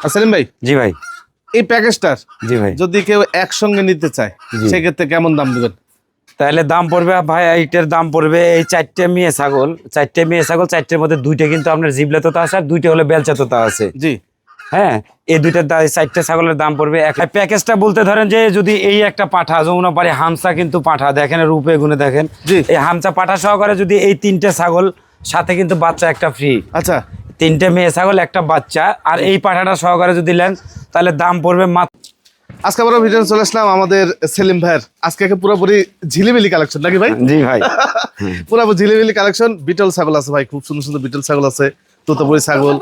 সেলিম ভাই জি ভাই। এই প্যাকেজটার জি ভাই। যদি কেউ একসঙ্গে নিতে চায়। সেক্ষেত্রে কেমন দাম দিবেন? তাহলে দাম পড়বে ভাই এইটার দাম পড়বে এই চারটে মেয়ে ছাগল। চারটে মেয়ে ছাগল চারটের মধ্যে দুইটা কিন্তু আপনার জিবলা তোতা আছে আর দুইটা হলো বেলচা তোতা আছে। জি। হ্যাঁ এই দুইটার চারটে ছাগলের দাম পড়বে এক প্যাকেজটা বলতে ধরেন যে যদি এই একটা পাঠা যমুনা পারে হামসা কিন্তু পাঠা দেখেন রূপে গুনে দেখেন। জি। এই হামসা পাঠা সহকারে যদি এই তিনটে ছাগল সাথে কিন্তু বাচ্চা একটা ফ্রি আচ্ছা। তিনটে মেয়ে ছাগল একটা বাচ্চা। আর এই পাঠাটা সহকারে যদি নেন তাহলে দাম পড়বে মাত্র আজকে আমরা ভিডিও চলে আসলাম আমাদের সেলিম ভাইয়ের। আজকে একে পুরোপুরি ঝিলিমিলি কালেকশন নাকি ভাই? জি ভাই। পুরোপুরি ঝিলিমিলি কালেকশন বিটল ছাগল আছে ভাই খুব সুন্দর সুন্দর বিটল ছাগল আছে তোতাপুরি ছাগল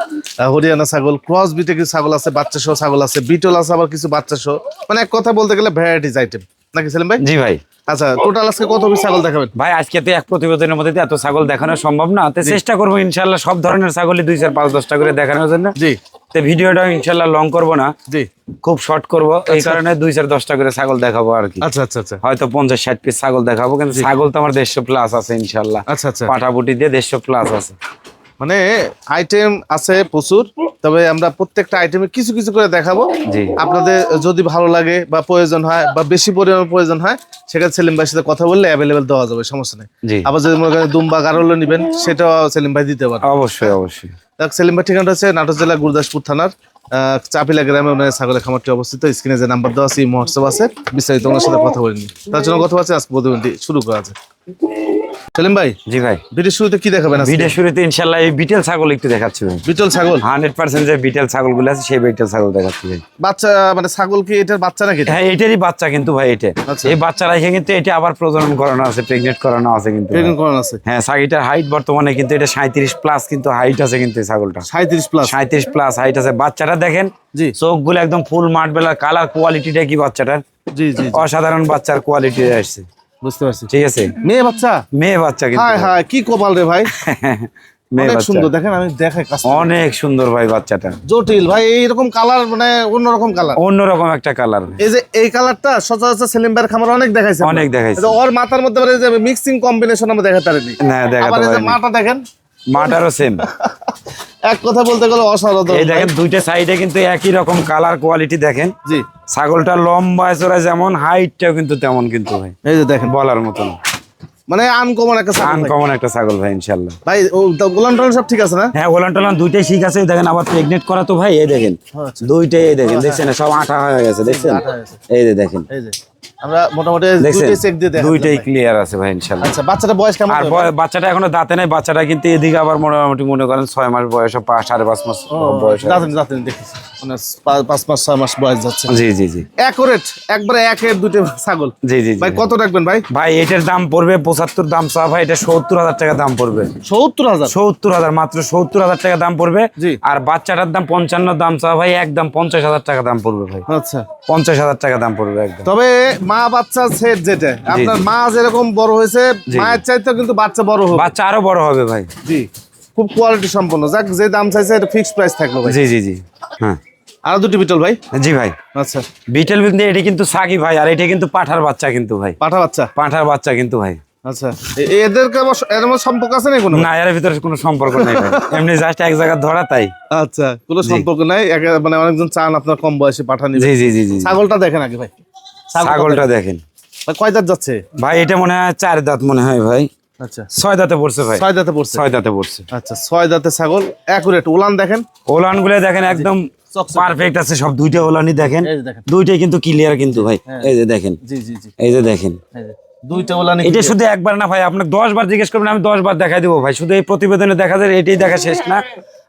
হরিয়ানা ছাগল ক্রস বিটে কিছু ছাগল আছে বাচ্চা সহ ছাগল আছে বিটল আছে আবার কিছু বাচ্চা সহ। মানে এক কথা বলতে গেলে ভ্যারাইটিস আইটেম নাকি সেলিম ভাই? জি ভাই। আচ্ছা টোটাল আজকে কত পিস ছাগল দেখাবেন? ভাই আজকে তো এক প্রতিবেদনের মধ্যে এত ছাগল দেখানো সম্ভব না। তো চেষ্টা করব ইনশাল্লাহ সব ধরনের ছাগলই দুই চার পাঁচ দশটা করে দেখানোর জন্য। জি। তো ভিডিওটা ইনশাল্লাহ লং করব না। জি। খুব শর্ট করব। এই কারণে দুই চার দশটা করে ছাগল দেখাবো আর কি। আচ্ছা আচ্ছা আচ্ছা। হয়তো পঞ্চাশ ষাট পিস ছাগল দেখাবো কিন্তু ছাগল তো আমার দেড়শো প্লাস আছে ইনশাল্লাহ আচ্ছা আচ্ছা। পাটাপুটি দিয়ে দেড়শো প্লাস আছে। মানে আইটেম আছে প্রচুর তবে আমরা প্রত্যেকটা আইটেমে কিছু কিছু করে দেখাবো। আপনাদের যদি ভালো লাগে বা প্রয়োজন হয় বা বেশি পরিমাণ প্রয়োজন হয় সেক্ষেত্রে সেলিম ভাইয়ের সাথে কথা বললে অ্যাভেলেবেল দেওয়া যাবে সমস্যা নেই। আবার যদি মনে করেন দুম বা গারল্য নেবেন সেটাও সেলিম ভাই দিতে পারে অবশ্যই অবশ্যই। দেখ সেলিম ভাই ঠিকানাটা হচ্ছে নাটোর জেলা গুরদাসপুর থানার চাপিলা গ্রামে ওনার ছাগলের খামারটি অবস্থিত। স্ক্রিনে যে নাম্বার দেওয়া আছে এই মহোৎসব আছে। বিস্তারিত ওনার সাথে কথা বলিনি তার জন্য কথা আছে আজকে প্রতিদিনটি শুরু করা আছে সেলিম ভাই জি ভাই। ভিডিও শুরুতে কি দেখাবেন ভিডিও শুরুতে এই বিটেল ছাগল একটু দেখাচ্ছি ভাই। বিটল ছাগল? হান্ড্রেড পার্সেন্ট যে বিটেল ছাগলগুলো আছে সেই বিটেল ছাগল দেখাচ্ছি ভাই। বাচ্চা মানে ছাগল কি এটার বাচ্চা নাকি হ্যাঁ এটারই বাচ্চা কিন্তু ভাই এটা। আচ্ছা। এই বাচ্চা রেখে কিন্তু এটা আবার প্রজনন করানো আছে করানো আছে কিন্তু করানো আছে। হ্যাঁ হাইট বর্তমানে কিন্তু এটা সাঁত্রিশ প্লাস কিন্তু হাইট আছে কিন্তু ছাগলটা সাঁত্রিশ প্লাস সাঁত্রিশ প্লাস হাইট আছে। বাচ্চাটা দেখেন জি। চোখগুলো একদম ফুল মাঠ বেলা কালার কোয়ালিটিটা কি বাচ্চাটার? জি জি, অসাধারণ বাচ্চার কোয়ালিটি আসছে। বুঝতে পারছি। ঠিক আছে। মেয়ে বাচ্চা? মেয়ে বাচ্চা কিন্তু। হায় হায় কি কপাল রে ভাই। অনেক সুন্দর দেখেন আমি দেখাই অনেক সুন্দর ভাই বাচ্চাটা। জটিল ভাই এইরকম কালার মানে অন্যরকম কালার। অন্যরকম একটা কালার। এই যে এই কালারটা সচরাচর সেলিম ভাইয়ের খামার অনেক দেখাইছে। অনেক দেখাইছে। ওর মাথার মধ্যে যে মিক্সিং কম্বিনেশন আমরা দেখাতে পারিনি। না দেখাতে আবার এই যে পারিনি। মাটা দেখেন। মাটারও সেম এক কথা বলতে গেলে অসাধারণ। এই দেখেন দুইটা সাইডে কিন্তু একই রকম কালার কোয়ালিটি দেখেন। জি। ছাগলটা লম্বা চড়া যেমন হাইটটাও কিন্তু তেমন কিন্তু ভাই। এই যে দেখেন। বলার মতন মানে আনকমন একটা ছাগল। আনকমন একটা ছাগল ভাই ইনশাল্লাহ ভাই ও গোলাম টোলাম সব ঠিক আছে না? হ্যাঁ ওলান টোলান দুইটাই ঠিক আছে দেখেন আবার প্রেগনেন্ট করা তো ভাই এই দেখেন। আচ্ছা। দুইটাই এই দেখেন দেখছেন না, সব আঠা হয়ে গেছে দেখছেন? এই যে দেখেন। এই যে। আমরা মোটামুটি দুইটাই চেক দিয়ে দেখাচ্ছি দুইটাই ক্লিয়ার আছে ভাই ইনশাল্লাহ। আচ্ছা বাচ্চাটা বয়স কেমন আর বাচ্চাটা এখনও দাঁতে নাই বাচ্চাটা কিন্তু এদিকে আবার মোটামুটি মনে করেন ছয় মাস বয়স সাড়ে পাঁচ মাস বয়স হবে। দাঁতেন দাঁতেন দেখেছি। মানে পা- পাঁচ মাস ছয় মাস বয়স যাচ্ছে। জি জি জি। অ্যাকুরেট একবারে একের দুটো ছাগল। জি জি ভাই কত রাখবেন ভাই? ভাই এটার দাম পড়বে পঁচাত্তর দাম চা ভাই এটা সত্তর হাজার টাকা দাম পড়বে। সত্তর হাজার? সত্তর হাজার মাত্র সত্তর হাজার টাকা দাম পড়বে। আর বাচ্চাটার দাম পঞ্চান্ন দাম চা ভাই একদম পঞ্চাশ হাজার টাকা দাম পড়বে ভাই। আচ্ছা। পঞ্চাশ হাজার টাকা দাম পড়বে একদম। তবে মা বাচ্চা সেট যেটা। আপনার মা যেরকম বড় হয়েছে মায়ের চাইতে কিন্তু বাচ্চা বড় হবে। বাচ্চা আরও বড় হবে ভাই। জি। খুব কোয়ালিটি সম্পন্ন। যাক যে দাম চাইছে এটা ফিক্সড প্রাইস থাকল ভাই। জি জি জি। হ্যাঁ। আরও দুটি বিটল ভাই? জি ভাই। আচ্ছা। বিটেল কিন্তু এটি কিন্তু সাকি ভাই আর এটা কিন্তু পাঠার বাচ্চা কিন্তু ভাই। পাঠা বাচ্চা? পাঠার বাচ্চা কিন্তু ভাই। আচ্ছা। এদেরকে এর মধ্যে সম্পর্ক আছে না কোনো? না এর ভিতরে কোনো সম্পর্ক নেই এমনি জাস্ট এক জায়গায় ধরা তাই। আচ্ছা কোনো সম্পর্ক নাই। মানে অনেকজন চান আপনার কম বয়সে পাঠা নিবে জি জি জি জি। ছাগলটা দেখেন আগে ভাই। ছাগলটা দেখেন। কয় দাঁত যাচ্ছে? ভাই এটা মনে হয় চার দাঁত মনে হয় ভাই। আচ্ছা। ছয় দাঁতে পড়ছে ভাই। ছয় দাঁতে পড়ছে? ছয় দাঁতে পড়ছে। আচ্ছা ছয় দাঁতে ছাগল অ্যাকুরেট উলান দেখেন? ওলানগুলো দেখেন একদম পারফেক্ট আছে সব দুইটা দেখেন। দুইটাই কিন্তু ক্লিয়ার কিন্তু ভাই। হ্যাঁ। এই যে দেখেন। জি জি জি। এই যে দেখেন। দুইটা উলান এটা শুধু একবার না ভাই আপনাকে দশ বার জিজ্ঞেস করবেন আমি দশ বার দেখাই দেবো ভাই। শুধু এই প্রতিবেদনে দেখা যায় এটাই দেখা শেষ না।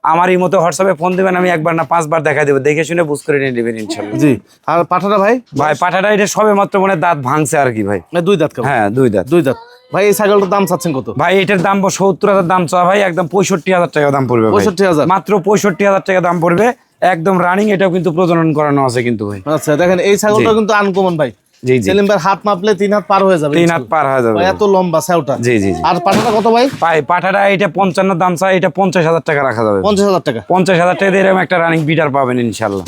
আমার এই মতো হোয়াটসঅ্যাপে ফোন দিবেন আমি একবার না পাঁচবার দেখাই দেবো। দেখে শুনে বুঝ করে নিয়ে নেবেন ইনশাল্লাহ। জি। আর পাঠাটা ভাই? ভাই পাঠাটা এটা সবে মাত্র মনে দাঁত ভাঙছে আর কি ভাই। দুই দাঁত হ্যাঁ দুই দাঁত। দুই দাঁত। ভাই এই ছাগলটার দাম চাচ্ছেন কত? ভাই এটার দাম সত্তর হাজার দাম চাওয়া ভাই একদম পঁয়ষট্টি হাজার টাকা দাম পড়বে পঁয়ষট্টি হাজার? মাত্র পঁয়ষট্টি হাজার টাকা দাম পড়বে। একদম রানিং এটাও কিন্তু প্রজনন করানো আছে কিন্তু ভাই। আচ্ছা দেখেন এই ছাগলটা কিন্তু আনকমন ভাই। জি জি। সেলিম ভাই হাত মাপলে তিন হাত পার হয়ে যাবে তিন হাত পার হয়ে যাবে। এত লম্বা জি জি আর পাঠাটা কত ভাই? পাঠাটা এটা পঞ্চান্ন দাম চাই এটা পঞ্চাশ হাজার টাকা রাখা যাবে। পঞ্চাশ হাজার টাকা। পঞ্চাশ হাজার টাকা দিয়ে এরকম একটা রানিং বিটার পাবেন ইনশাল্লাহ।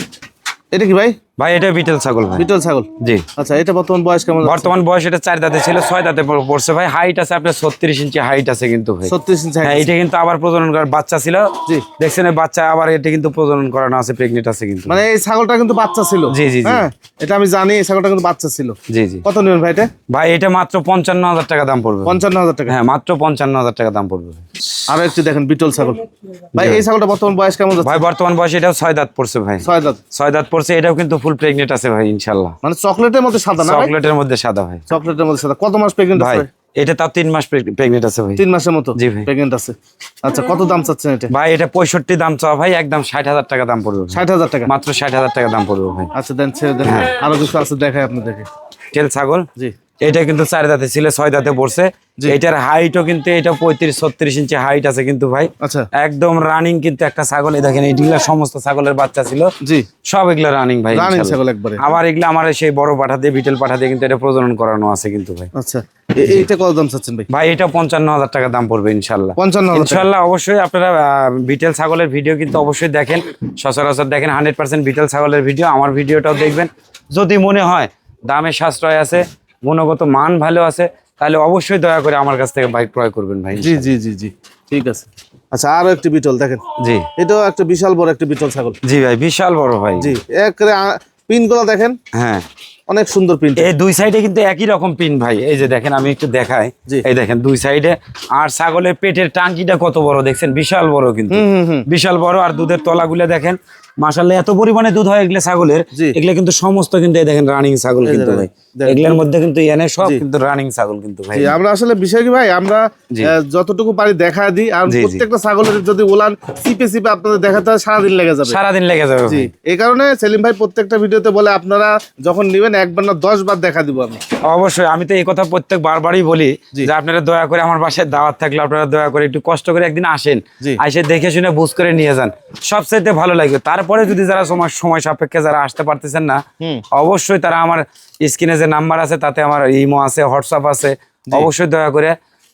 এটা কি ভাই? ভাই এটা বিটেল ছাগল ভাই। বিটল ছাগল? জি। আচ্ছা এটা বর্তমান বয়স কেমন বর্তমান বয়স এটা চার দাঁতে ছিল ছয় দাঁতে পড়ছে ভাই। হাইট আছে আপনার ছত্রিশ ইঞ্চি হাইট আছে কিন্তু ভাই। ছত্রিশ ইঞ্চি হ্যাঁ এটা কিন্তু আবার প্রজনন করার বাচ্চা ছিল। জি। দেখছেন বাচ্চা আবার এটা কিন্তু প্রজনন করানো আছে প্রেগনেন্ট আছে কিন্তু। মানে এই ছাগলটা কিন্তু বাচ্চা ছিল। জি, জি। হ্যাঁ এটা আমি জানি এই ছাগলটা কিন্তু বাচ্চা ছিল। জি জি। কত নেবেন ভাই এটা? ভাই এটা মাত্র পঞ্চান্ন হাজার টাকা দাম পড়বে। পঞ্চান্ন হাজার টাকা। হ্যাঁ মাত্র পঞ্চান্ন হাজার টাকা দাম পড়বে। আরও একটু দেখেন বিটল ছাগল। ভাই এই ছাগলটা বর্তমান বয়স কেমন ভাই বর্তমান বয়সে এটাও ছয় দাঁত পড়ছে ভাই। ছয় দাঁত। ছয় দাঁত পড়ছে এটাও কিন্তু ফুল প্রেগনেন্ট আছে ভাই ইনশাআল্লাহ। মানে চকলেটের মধ্যে সাদা না চকলেটের মধ্যে সাদা ভাই। চকলেটের মধ্যে সাদা। কত মাস প্রেগনেন্ট আছে এটা তার তিন মাস প্রেগনেন্ট আছে ভাই। তিন মাসের মতো জি ভাই। প্রেগনেন্ট আছে। আচ্ছা কত দাম চাচ্ছেন এটা? ভাই এটা পঁয়ষট্টি দাম চাওয়া ভাই একদম ষাট হাজার টাকা দাম পড়বে ষাট হাজার টাকা? মাত্র ষাট হাজার টাকা দাম পড়বে ভাই। আচ্ছা দেন ছেড়ে দেন। আরও কিছু আছে দেখাই আপনাদেরকে। তেল ছাগল? জি। এটা কিন্তু চার দাঁতে ছিল ছয় দাঁতে পড়ছে। এটার হাইটও কিন্তু এটা পঁয়ত্রিশ ছত্রিশ ইঞ্চি হাইট আছে কিন্তু ভাই। আচ্ছা। একদম রানিং কিন্তু একটা ছাগল। এই দেখেন এইগুলা সমস্ত ছাগলের বাচ্চা ছিল। জি। সব এগুলা রানিং ভাই রানিং ছাগল একবারে। আবার এগুলা আমার সেই বড় পাঠা দিয়ে বিটেল পাঠা দিয়ে কিন্তু এটা প্রজনন করানো আছে কিন্তু ভাই। আচ্ছা। এইটা কত দাম চাচ্ছেন ভাই? ভাই এটা পঞ্চান্ন হাজার টাকা দাম পড়বে ইনশাল্লাহ। পঞ্চান্ন ইনশাল্লাহ অবশ্যই আপনারা বিটেল ছাগলের ভিডিও কিন্তু অবশ্যই দেখেন। সচরাচর দেখেন হান্ড্রেড পার্সেন্ট বিটেল ছাগলের ভিডিও আমার ভিডিওটাও দেখবেন। যদি মনে হয় দামে সাশ্রয় আছে গুণগত মান ভালো আছে তাহলে অবশ্যই দয়া করে আমার কাছ থেকে বাইক ক্রয় করবেন ভাই জি জি জি জি ঠিক আছে। আচ্ছা আরও একটি বিটল দেখেন। জি। এটাও একটা বিশাল বড় একটা বিটল ছাগল। জি ভাই বিশাল বড় ভাই। জি একরে পিনগুলো দেখেন। হ্যাঁ। অনেক সুন্দর পিন। এই দুই সাইডে কিন্তু একই রকম পিন ভাই। এই যে দেখেন আমি একটু দেখাই। জি। এই দেখেন দুই সাইডে আর ছাগলের পেটের টাঙ্কিটা কত বড় দেখছেন? বিশাল বড় কিন্তু। বিশাল বড় আর দুধের তলাগুলো দেখেন। মাশাল্লাহ এত পরিমাণে দুধ হয় এগুলো ছাগলের। এগুলো কিন্তু সমস্ত কিন্তু এই দেখেন রানিং ছাগল কিন্তু ভাই। এগুলোর মধ্যে কিন্তু এনে সব কিন্তু রানিং ছাগল কিন্তু ভাই। আমরা আসলে বিষয় কি ভাই আমরা যতটুকু পারি দেখা দিই আর। প্রত্যেকটা ছাগলের যদি ওলান সিপে সিপে আপনাদের দেখাতে হয় সারাদিন লেগে যাবে। সারাদিন লেগে যাবে জি এই কারণে সেলিম ভাই প্রত্যেকটা ভিডিওতে বলে আপনারা যখন নেবেন একবার না দশ বার দেখা দিব আমি। অবশ্যই আমি তো এই কথা প্রত্যেক বারবারই বলি যে আপনারা দয়া করে আমার বাসায় দাওয়াত থাকলে আপনারা দয়া করে একটু কষ্ট করে একদিন আসেন। এসে দেখে শুনে বুঝ করে নিয়ে যান। সবচাইতে ভালো লাগবে। তারপরে যদি যারা সময় সময় সাপেক্ষে যারা আসতে পারতেছেন না অবশ্যই তারা আমার স্ক্রিনে যে নাম্বার আছে তাতে আমার ইমো আছে হোয়াটসঅ্যাপ আছে অবশ্যই দয়া করে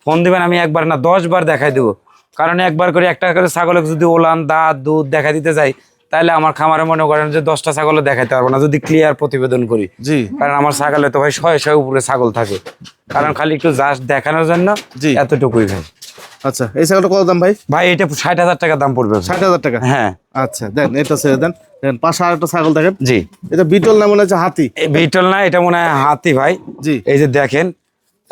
ফোন দিবেন আমি একবার না দশ বার দেখাই দেবো। কারণ একবার করে একটা করে ছাগলে যদি ওলান দাঁত দুধ দেখা দিতে যাই তাহলে আমার খামারে মনে করেন যে দশটা ছাগলে দেখাইতে পারব না যদি ক্লিয়ার প্রতিবেদন করি। জি। কারণ আমার ছাগলে তো ভাই শয়ে শয়ে উপরে ছাগল থাকে। কারণ খালি একটু জাস্ট দেখানোর জন্য জি। এতটুকুই ভাই। আচ্ছা এই ছাগলটা কত দাম ভাই? ভাই এটা ষাট হাজার টাকা দাম পড়বে। ষাট হাজার টাকা? হ্যাঁ। আচ্ছা দেন এটা ছেড়ে দেন। দেখেন পাশে আর একটা ছাগল দেখেন। জি। এটা বিটল না মনে হচ্ছে হাতি? বিটল না এটা মনে হয় হাতি ভাই। জি। এই যে দেখেন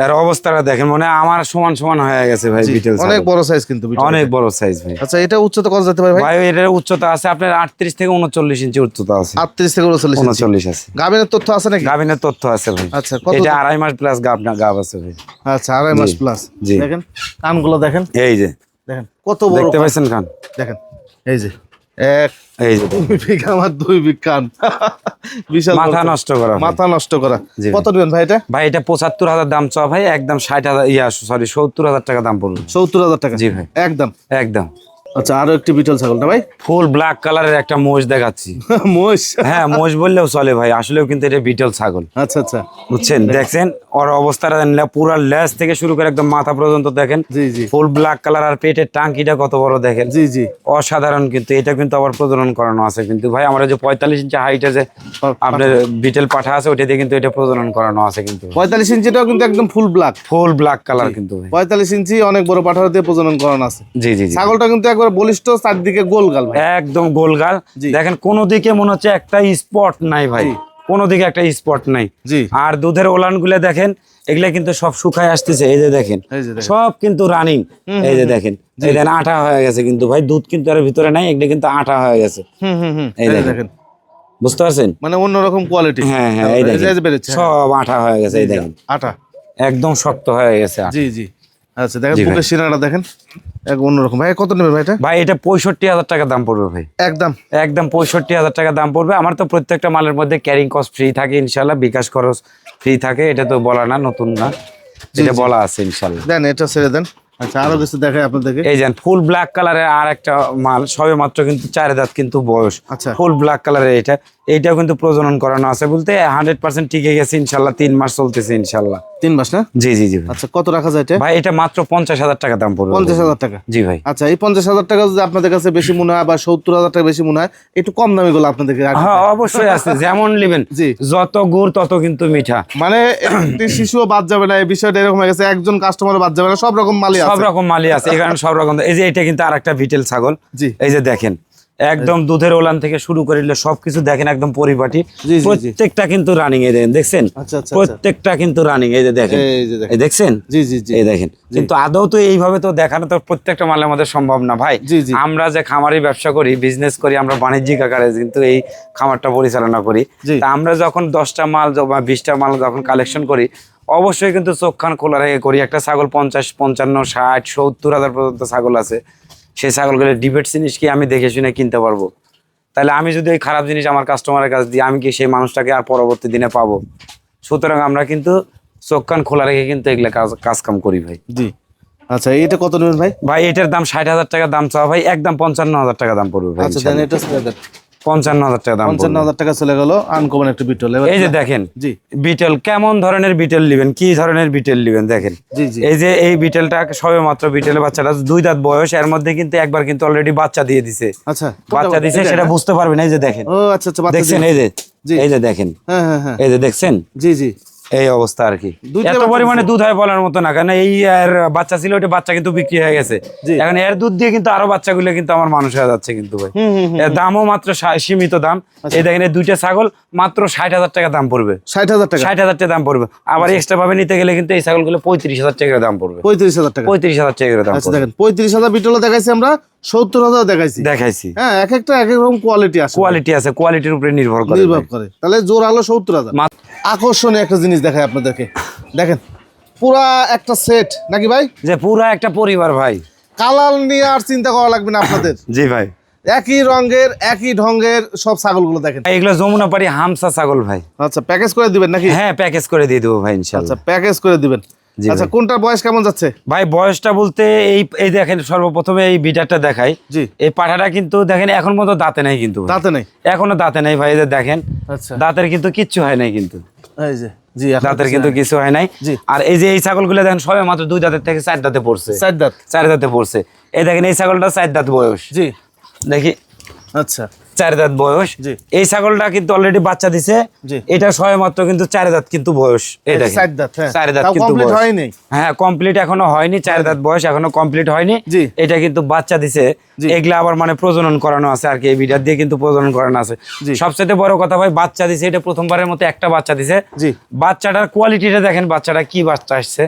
এর অবস্থাটা দেখেন মনে আমার সমান সমান হয়ে গেছে ভাই বিটল অনেক বড় সাইজ কিন্তু অনেক বড় সাইজ ভাই। আচ্ছা এটা উচ্চতা কত যেতে পারে ভাই? ভাই এটার উচ্চতা আছে আপনার আটত্রিশ থেকে উনচল্লিশ ইঞ্চি উচ্চতা আছে। আটত্রিশ থেকে উনচল্লিশ ইঞ্চি। উনচল্লিশ আছে। গাভীনের তথ্য আছে নাকি? গাভিনের তথ্য আছে ভাই। আচ্ছা কত এটা আড়াই মাস প্লাস গাভ না গাভ আছে ভাই। আচ্ছা আড়াই মাস প্লাস। দেখেন কানগুলো দেখেন। এই যে। দেখেন কত বড় দেখতে। পাচ্ছেন কান? দেখেন এই যে। এক এই যে দুই বিঘা আমার দুই বিঘা বিশাল মাথা নষ্ট করা মাথা নষ্ট করা। কত নেবেন ভাই এটা? ভাই এটা পঁচাত্তর হাজার দাম চাওয়া ভাই একদম ষাট হাজার ইয়া সরি সত্তর হাজার টাকা দাম পড়ল সত্তর হাজার টাকা। জি ভাই। একদম। একদম। আচ্ছা আরও একটি বিটল ছাগল না ভাই। ফুল ব্ল্যাক কালারের একটা মোষ দেখাচ্ছি। মোষ? হ্যাঁ মোষ বললেও চলে ভাই আসলেও কিন্তু এটা বিটল ছাগল। আচ্ছা আচ্ছা। বুঝছেন? দেখছেন? ওর অবস্থাটা দেখেন, পুরা লেজ থেকে শুরু করে একদম মাথা পর্যন্ত দেখেন। জি জি। ফুল ব্ল্যাক কালার আর পেটের টাঙ্কিটা কত বড় দেখেন। জি জি। অসাধারণ কিন্তু এটা কিন্তু আবার প্রজনন করানো আছে কিন্তু। ভাই আমরা যে পঁয়তাল্লিশ ইঞ্চি হাইটে যে আপনার বিটেল পাঠা আছে ওইটা দিয়ে কিন্তু এটা প্রজনন করানো আছে কিন্তু। পঁয়তাল্লিশ ইঞ্চিটাও কিন্তু একদম full black. Full black colour কিন্তু ভাই। পঁয়তাল্লিশ ইঞ্চি অনেক বড় পাঠা দিয়ে প্রজনন করানো আছে। জি জি জি। ছাগলটা কিন্তু একবার বলিষ্ঠ চারদিকে গোল গাল ভাই। একদম গোলগাল। দেখেন কোন দিকে মনে হচ্ছে একটা স্পট নাই ভাই। কোন দিকে একটা স্পট নাই। আর দুধের ওলানগুলো দেখেন এগুলা কিন্তু সব শুকায় আসতেছে এই যে দেখেন। সব কিন্তু রানিং এই যে দেখেন। এই দেখেন আটা হয়ে গেছে কিন্তু ভাই দুধ কিন্তু এর ভিতরে নাই এগুলো কিন্তু আটা হয়ে গেছে। এই দেখেন। বুঝতে পারছেন? মানে অন্যরকম কোয়ালিটি হ্যাঁ হ্যাঁ এই দেখেন। হ্যাঁ। সব আটা হয়ে গেছে এই দেখেন। আটা একদম শক্ত হয়ে গেছে জি জি। আচ্ছা দেখেন। বুকের সিনাটা দেখেন। এক অন্যরকম। ভাই কত নেবে ভাই ভাই এটা পঁয়ষট্টি হাজার টাকা দাম পড়বে ভাই। একদম। একদম পঁয়ষট্টি হাজার টাকা দাম পড়বে। আমার তো প্রত্যেকটা মালের মধ্যে ক্যারিং কস্ট ফ্রি থাকে ইনশাল্লাহ বিকাশ খরচ ফ্রি থাকে এটা তো বলা না নতুন না। এটা বলা আছে ইনশাল্লাহ দেন এটা ছেড়ে দেন। আচ্ছা আরও কিছু দেখাই আপনাদেরকে। এই যেন ফুল ব্ল্যাক কালারের আর একটা মাল সবে মাত্র কিন্তু চার দাঁত কিন্তু বয়স। আচ্ছা। ফুল ব্ল্যাক কালারের এটা। এইটাও কিন্তু প্রজনন করানো আছে বলতে হান্ড্রেড পার্সেন্ট টিকে গেছে ইনশাল্লাহ তিন মাস চলতেছে ইনশাল্লাহ। তিন মাস না? জি জি জি আচ্ছা কত রাখা যায় এটা? ভাই এটা মাত্র পঞ্চাশ হাজার টাকা দাম পড়বে পঞ্চাশ হাজার টাকা? জি ভাই। আচ্ছা এই পঞ্চাশ হাজার টাকা যদি আপনাদের কাছে বেশি মনে হয় বা সত্তর হাজার টাকা বেশি মনে হয় একটু কম দামি গুলো আপনাদেরকে হ্যাঁ অবশ্যই আছে যেমন নেবেন জি। যত গুড় তত কিন্তু মিঠা। মানে শিশুও বাদ যাবে না এই বিষয়টা এরকম হয়ে গেছে একজন কাস্টমারও বাদ যাবে না সব রকম মালই সব রকম মালি আছে এখানে সব রকম এই যে এটা কিন্তু আর একটা বিটেল ছাগল। জি। এই যে দেখেন একদম দুধের ওলান থেকে শুরু করিলে সবকিছু দেখেন একদম পরিপাটি। প্রত্যেকটা কিন্তু রানিং এই দেখেন দেখছেন? আচ্ছা, আচ্ছা, আচ্ছা। প্রত্যেকটা কিন্তু রানিং এই যে দেখেন। এই দেখছেন? জি জি জি। এই দেখেন। কিন্তু আদৌ তো এইভাবে তো দেখানো তো প্রত্যেকটা মালের মধ্যে সম্ভব না ভাই। আমরা যে খামারি ব্যবসা করি বিজনেস করি আমরা বাণিজ্যিক আকারে কিন্তু এই খামারটা পরিচালনা করি। তা আমরা যখন দশটা মাল বা বিশটা মাল যখন কালেকশন করি অবশ্যই কিন্তু চোখ খান খোলা রেখে করি। একটা ছাগল পঞ্চাশ পঞ্চান্ন ষাট সত্তর হাজার পর্যন্ত ছাগল আছে। সেই ছাগলগুলো ডিবেট জিনিস কি আমি দেখে শুনে কিনতে পারব? তাহলে আমি যদি ওই খারাপ জিনিস আমার কাস্টমারের কাছে দিই আমি কি সেই মানুষটাকে আর পরবর্তী দিনে পাবো? সুতরাং আমরা কিন্তু চোখ কান খোলা রেখে কিন্তু এগুলো কাজ কাজ কাম করি ভাই। জি। আচ্ছা এটা কত নেবেন ভাই? ভাই এটার দাম ষাট হাজার টাকা দাম চাওয়া ভাই একদম পঞ্চান্ন হাজার টাকা দাম পড়বে ভাই আচ্ছা। এটা। পঞ্চান্ন হাজার টাকা দাম পঞ্চান্ন হাজার টাকা চলে গেল আনকমন একটা বিটল এই যে দেখেন জি। বিটেল কেমন ধরনের বিটেল নেবেন কি ধরনের বিটেল নেবেন দেখেন। এই যে এই বিটেলটা সবে মাত্র বিটেলের বাচ্চাটা দুই দাঁত বয়স এর মধ্যে কিন্তু একবার কিন্তু অলরেডি বাচ্চা দিয়ে দিছে। আচ্ছা বাচ্চা দিছে সেটা বুঝতে পারবেন এই যে দেখেন। ও আচ্ছা আচ্ছা দেখছেন এই যে? এই যে দেখেন। হ্যাঁ হ্যাঁ হ্যাঁ। এই যে দেখছেন? জি জি। এই অবস্থা আর কি। এত বাচ্চা পরিমাণে দুধ হয় বলার মতো না কারণ এই এর বাচ্চা ছিল ওটা বাচ্চা কিন্তু বিক্রি হয়ে গেছে। এখন এর দুধ দিয়ে কিন্তু আরও বাচ্চাগুলো কিন্তু আমার মানুষ হয়ে যাচ্ছে কিন্তু ভাই। এর দামও মাত্র সীমিত দাম। এই দেখেন এই দুইটা ছাগল মাত্র ষাট হাজার টাকা দাম পড়বে। ষাট হাজার টাকা? ষাট হাজার টাকা দাম পড়বে। আবার এক্সট্রা ভাবে নিতে গেলে কিন্তু এই ছাগলগুলো পঁয়ত্রিশ হাজার টাকা দাম পড়বে। পঁয়ত্রিশ হাজার টাকা। পঁয়ত্রিশ হাজার টাকা দাম আচ্ছা দেখেন পঁয়ত্রিশ হাজার বিটলও দেখাইছি আমরা। সত্তর হাজার দেখাইছি। দেখাইছি। হ্যাঁ এক একটা এক এক রকম কোয়ালিটি আছে। কোয়ালিটি আছে কোয়ালিটির উপরে নির্ভর করে নির্ভর করে। তাহলে জোর আলো সত্তর হাজার। আকর্ষণীয় একটা জিনিস দেখায় আপনাদেরকে। দেখেন পুরা একটা সেট নাকি ভাই? যে পুরা একটা পরিবার ভাই। কালার নিয়ে আর চিন্তা করা লাগবে না আপনাদের। জি ভাই। একই রঙের একই ঢঙ্গের সব ছাগলগুলো দেখেন। এগুলো যমুনা পাড়ি হামসা ছাগল ভাই। আচ্ছা প্যাকেজ করে দিবেন নাকি? হ্যাঁ প্যাকেজ করে দিয়ে দেবো ভাই ইনশাল্লাহ। আচ্ছা প্যাকেজ করে দিবেন। আচ্ছা। কোনটার বয়স কেমন যাচ্ছে? ভাই বয়সটা বলতে এই এই দেখেন সর্বপ্রথমে এই বিটারটা দেখাই। জি। এই পাঠাটা কিন্তু দেখেন এখন মতো দাঁতে নাই কিন্তু দাঁতে নেই? এখনও দাঁতে নাই ভাই যে দেখেন। আচ্ছা। দাঁতের কিন্তু কিচ্ছু হয় নাই কিন্তু। এই যে জি দাঁতের কিন্তু কিছু হয় নাই। আর এই যে এই ছাগল ছাগলগুলো দেখেন সবে মাত্র দুই দাঁতের থেকে চার দাঁতে পড়ছে। চার দাঁত। চার দাঁতে পড়ছে। এই দেখেন এই ছাগলটা চার দাঁত বয়স। জি। দেখি। আচ্ছা। চার দাঁত বয়স। এই ছাগলটা কিন্তু অলরেডি বাচ্চা দিছে। এটা সবে মাত্র কিন্তু চার দাঁত কিন্তু বয়স। চার দাঁত হ্যাঁ। কিন্তু। হয়নি? হ্যাঁ কমপ্লিট এখনও হয়নি চার দাঁত বয়স এখনও কমপ্লিট হয়নি। এটা কিন্তু বাচ্চা দিছে। এগুলা আবার মানে প্রজনন করানো আছে আর কি এই বিটার দিয়ে কিন্তু প্রজনন করানো আছে। সবচেয়ে বড় কথা ভাই বাচ্চা দিছে এটা প্রথমবারের মতো একটা বাচ্চা দিছে। জি। বাচ্চাটার কোয়ালিটিটা দেখেন বাচ্চাটা কি বাচ্চা আসছে?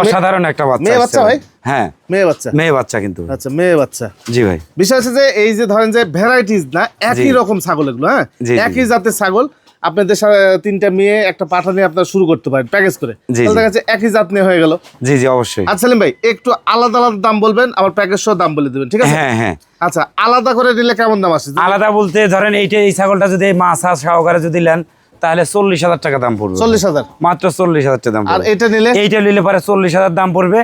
অসাধারণ একটা বাচ্চা মেয়ে বাচ্চা ভাই? হ্যাঁ। মেয়ে বাচ্চা? মেয়ে বাচ্চা কিন্তু। আচ্ছা মেয়ে বাচ্চা। জি ভাই। বিষয় হচ্ছে যে এই যে ধরেন যে ভ্যারাইটিস না একই রকম ছাগল এগুলো হ্যাঁ। একই জাতের ছাগল আপনাদের সাথে তিনটা মেয়ে একটা পাঠা নিয়ে আপনারা শুরু করতে পারেন প্যাকেজ করে। দেখা যাচ্ছে একই জাত নিয়ে হয়ে গেল। জি জি অবশ্যই। আচ্ছা সেলিম ভাই একটু আলাদা আলাদা দাম বলবেন আবার প্যাকেজ সহ দাম বলে দেবেন ঠিক আছে? হ্যাঁ হ্যাঁ। আচ্ছা আলাদা করে নিলে কেমন দাম আসে? আলাদা বলতে ধরেন এইটা এই ছাগলটা যদি মাছ আর সহকারে যদি নেন তাহলে চল্লিশ হাজার টাকা দাম পড়বে। চল্লিশ হাজার। মাত্র চল্লিশ হাজার টাকা দাম আর এটা নিলে? এইটা নিলে পরে চল্লিশ হাজার দাম পড়বে।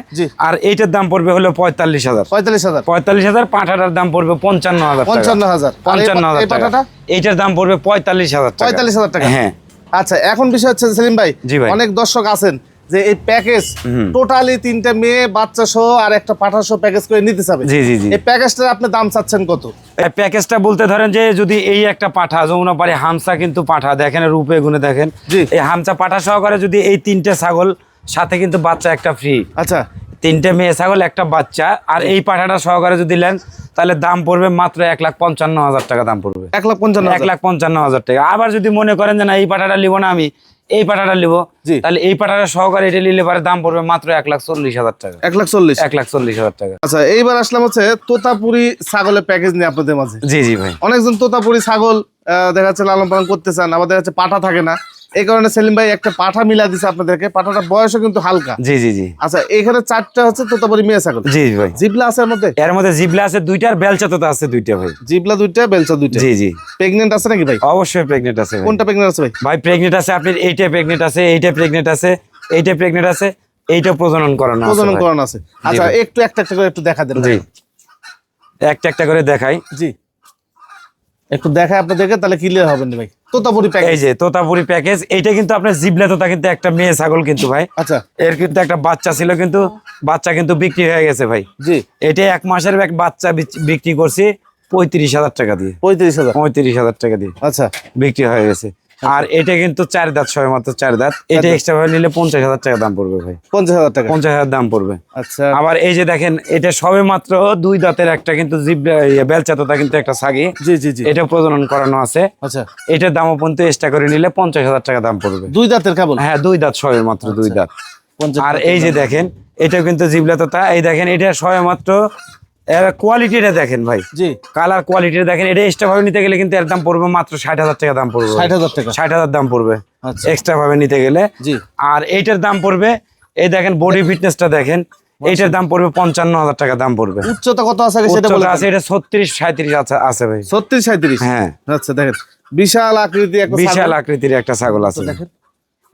আর এইটার দাম পড়বে হলো পঁয়তাল্লিশ হাজার। পঁয়তাল্লিশ হাজার। পঁয়তাল্লিশ হাজার পাঁঠাটার দাম পড়বে পঞ্চান্ন হাজার পঞ্চান্ন হাজার। পঞ্চান্ন হাজার টাকাটা টাকা। এইটার দাম পড়বে পঁয়তাল্লিশ হাজার পঁয়তাল্লিশ হাজার টাকা। হ্যাঁ। আচ্ছা এখন বিষয় হচ্ছে সেলিম ভাই জি ভাই। অনেক দর্শক আছেন। যে এই প্যাকেজ টোটালি তিনটা মেয়ে বাচ্চা সহ আর একটা পাঠা সহ প্যাকেজ করে নিতে চাবে। জি জি জি। এই প্যাকেজটার আপনি দাম চাচ্ছেন কত? এই প্যাকেজটা বলতে ধরেন যে যদি এই একটা পাঠা যমুনা পাড়ি হামসা কিন্তু পাঠা দেখেন রূপে গুনে দেখেন। জি। এই হামসা পাঠা সহকারে যদি এই তিনটে ছাগল সাথে কিন্তু বাচ্চা একটা ফ্রি আচ্ছা। তিনটে মেয়ে ছাগল একটা বাচ্চা আর এই পাঠাটা সহকারে যদি নেন তাহলে দাম পড়বে মাত্র এক লাখ পঞ্চান্ন হাজার টাকা দাম পড়বে। এক লাখ পঞ্চান্ন এক লাখ পঞ্চান্ন হাজার টাকা। আবার যদি মনে করেন যে না এই পাঠাটা নিবো না আমি এই পাটাটা নিবো তাহলে এই পাটাটা সহকারে এটা নিলে পরে দাম পড়বে মাত্র এক লাখ চল্লিশ হাজার টাকা। এক লাখ চল্লিশ? এক লাখ চল্লিশ হাজার টাকা। আচ্ছা এইবার আসলাম হচ্ছে তোতাপুরি ছাগলের প্যাকেজ নিয়ে আপনাদের মাঝে। জি জি ভাই। অনেকজন তোতাপুরি ছাগল আহ, দেখা যাচ্ছে লালন পালন করতে চান আবার দেখা যাচ্ছে পাঠা থাকে না। এই কারণে সেলিম ভাই একটা পাঠা মিলা দিছে আপনাদেরকে। পাঠাটা বয়সও কিন্তু হালকা। জি জি জি। আচ্ছা এখানে চারটা হচ্ছে তোতাপুরি মেয়ে ছাগল। জি ভাই। জিবলা আছে এর মধ্যে? এর মধ্যে জিবলা আছে দুইটা আর বেলচা তো আছে দুইটা ভাই। জিবলা দুইটা বেলচা দুইটা। জি জি। প্রেগনেন্ট আছে নাকি ভাই? অবশ্যই প্রেগনেন্ট আছে কোনটা প্রেগনেন্ট আছে ভাই? ভাই প্রেগনেন্ট আছে আপনার এইটা প্রেগনেন্ট আছে এইটা প্রেগনেন্ট আছে এইটা প্রেগনেন্ট আছে এইটা প্রজনন করানো আছে প্রজনন করানো আছে। আচ্ছা একটু একটা একটা করে একটু দেখা দেন জি। একটা একটা করে দেখাই। জি। একটু দেখায় আপনাদেরকে তাহলে ক্লিয়ার হবেন ভাই। তোতাপুরি এই যে তোতাপুরি প্যাকেজ এইটা কিন্তু আপনার জিবলে তোতা কিন্তু একটা মেয়ে ছাগল কিন্তু ভাই। আচ্ছা। এর কিন্তু একটা বাচ্চা ছিল কিন্তু বাচ্চা কিন্তু বিক্রি হয়ে গেছে ভাই। জি। এটা এক মাসের এক বাচ্চা বিচ- বিক্রি করছি পঁয়ত্রিশ হাজার টাকা দিয়ে। পঁয়ত্রিশ হাজার। পঁয়ত্রিশ হাজার টাকা দিয়ে আচ্ছা। বিক্রি হয়ে গেছে। আর এটা কিন্তু চার দাঁত ছয় মাত্র চার দাঁত। এটা এক্সট্রা ভাবে নিলে পঞ্চাশ হাজার টাকা দাম পড়বে ভাই। পঞ্চাশ হাজার টাকা। পঞ্চাশ হাজার দাম পড়বে। আচ্ছা। আবার এই যে দেখেন এটা সবে মাত্র দুই দাঁতের একটা কিন্তু জিব ইয়ে, বেলচা তোতা কিন্তু একটা সাগি। জি জি জি। এটা প্রজনন করানো আছে। আচ্ছা। এটার দামও পর্যন্ত এক্সট্রা করে নিলে পঞ্চাশ হাজার টাকা দাম পড়বে। দুই দাঁতের কেবল? হ্যাঁ দুই দাঁত সবে মাত্র দুই দাঁত। আর এই যে দেখেন এটাও কিন্তু জিবলা তোতা এই দেখেন এটা সবে মাত্র কোয়ালিটিটা দেখেন ভাই। জি। কালার কোয়ালিটিটা দেখেন এটা এক্সট্রা ভাবে নিতে গেলে কিন্তু এর দাম পড়বে মাত্র ষাট হাজার টাকা দাম পড়বে ষাট হাজার টাকা। ষাট হাজার দাম পড়বে আচ্ছা। এক্সট্রা ভাবে নিতে গেলে। জি। আর এইটার দাম পড়বে এই দেখেন বডি ফিটনেসটা দেখেন এইটার দাম পড়বে পঞ্চান্ন হাজার টাকা দাম পড়বে। উচ্চতা কত আছে সেটা বলে আছে এটা ছত্রিশ সাঁত্রিশ আছে আছে ভাই। ছত্রিশ সাঁত্রিশ হ্যাঁ। আচ্ছা দেখেন। বিশাল আকৃতি একটা বিশাল আকৃতির একটা ছাগল আছে। দেখেন।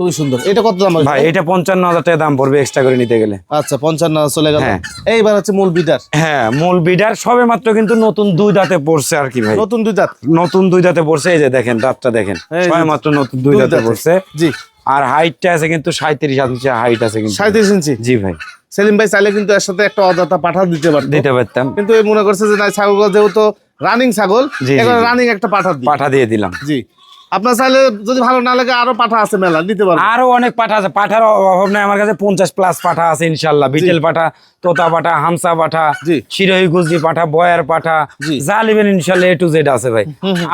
খুবই সুন্দর। এটা কত দাম ভাই এটা পঞ্চান্ন হাজার টাকা দাম পড়বে এক্সট্রা করে নিতে গেলে। আচ্ছা পঞ্চান্ন হাজার চলে গেল। হ্যাঁ। এইবার হচ্ছে মূল বিটার হ্যাঁ মূল বিডার সবে মাত্র কিন্তু নতুন দুই দাঁতে পড়ছে আর কি ভাই। নতুন দুই দাঁত। নতুন দুই দাঁতে পড়ছে এই যে দেখেন দাঁতটা দেখেন। সবে মাত্র নতুন দুই দাঁতে। পড়ছে। জি। আর হাইটটা আছে কিন্তু সাঁত্রিশ ইঞ্চি হাইট আছে কিন্তু। সাঁত্রিশ ইঞ্চি জি ভাই। সেলিম ভাই চাইলে কিন্তু এর সাথে একটা অদাতা পাঠা দিতে পারতো। দিতে পারতাম। কিন্তু মনে করছে যে না ছাগল যেহেতু রানিং ছাগল। রানিং একটা পাঠা পাঠা দিয়ে দিলাম। জি। আপনার চাইলে যদি ভালো না লাগে আরও পাঠা আছে মেলা দিতে পারবেন। আরও অনেক পাঠা আছে। পাঠার অভাব নাই আমার কাছে পঞ্চাশ প্লাস পাঠা আছে ইনশাল্লাহ। বিটেল পাঠা তোতা পাঠা হামসা পাঠা। শিরোহী গুজরি পাঠা বয়ার পাঠা যা নেবেন ইনশাল্লাহ এ টু জেড আছে ভাই।